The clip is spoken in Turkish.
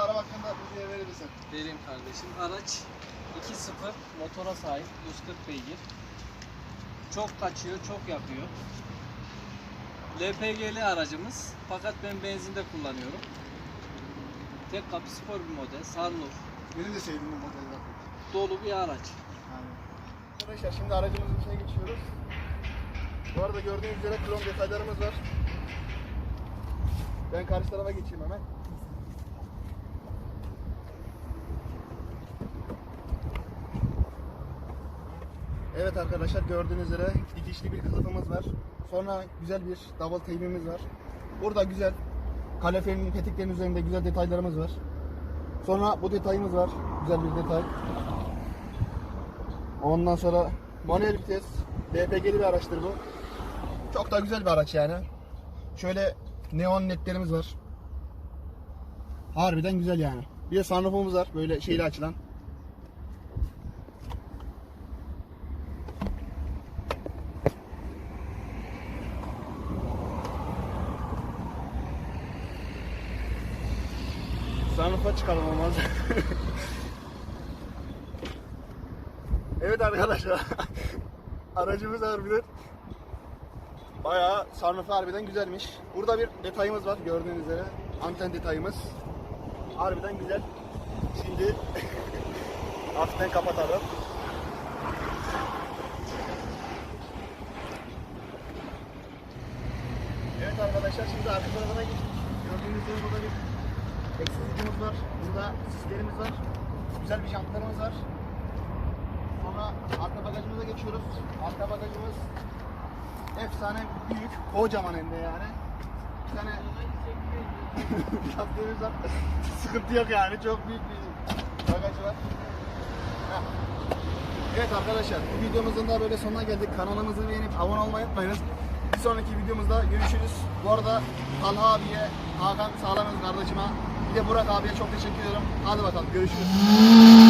araba hakkında bilgi verir misin? Vereyim kardeşim. Araç 2.0 motora sahip 140 beygir. Çok kaçıyor, çok yakıyor. LPG'li aracımız fakat ben benzinde kullanıyorum. Tek kapı spor bir model, sunroof, Benim de sevdiğim bu modeller. dolu bir araç. Yani. Arkadaşlar şimdi aracımızın içine geçiyoruz. Bu arada gördüğünüz üzere krom detaylarımız var. Ben karşı tarafa geçeyim hemen. Evet arkadaşlar gördüğünüz üzere dikişli bir kılıfımız var. Sonra güzel bir double tape'imiz var. Burada güzel kaloriferin peteklerin üzerinde güzel detaylarımız var. Sonra bu detayımız var. Güzel bir detay. Ondan sonra manuel vites, DPG'li bir araçtır bu. Çok da güzel bir araç yani. Şöyle neon ledlerimiz var. Harbiden güzel yani. Bir de sunroofumuz var böyle şeyle açılan. Sunroof'a çıkalım olmaz. Evet arkadaşlar. Aracımız harbiden bayağı sunroofu harbiden güzelmiş. Burada bir detayımız var gördüğünüz üzere. Anten detayımız. Harbiden güzel. Şimdi hafiften kapatalım. Evet arkadaşlar şimdi arka tarafına geçtik. Gördüğünüz gibi burada bir egzozicimiz var. Burada sislerimiz var. Güzel bir jantlarımız var. Sonra arka bagajımıza geçiyoruz. Arka bagajımız efsane büyük, kocaman hem de yani. Bir tane yaptığımız var. Sıkıntı yok yani. Çok büyük bir bagajı var. Evet arkadaşlar bu videomuzun da böyle sonuna geldik. Kanalımızı beğenip abone olmayı unutmayınız. Bir sonraki videomuzda görüşürüz. Bu arada Talha abiye, Hakan Sağlamız kardeşime, bir de Burak abiye çok teşekkür ederim. Hadi bakalım görüşürüz.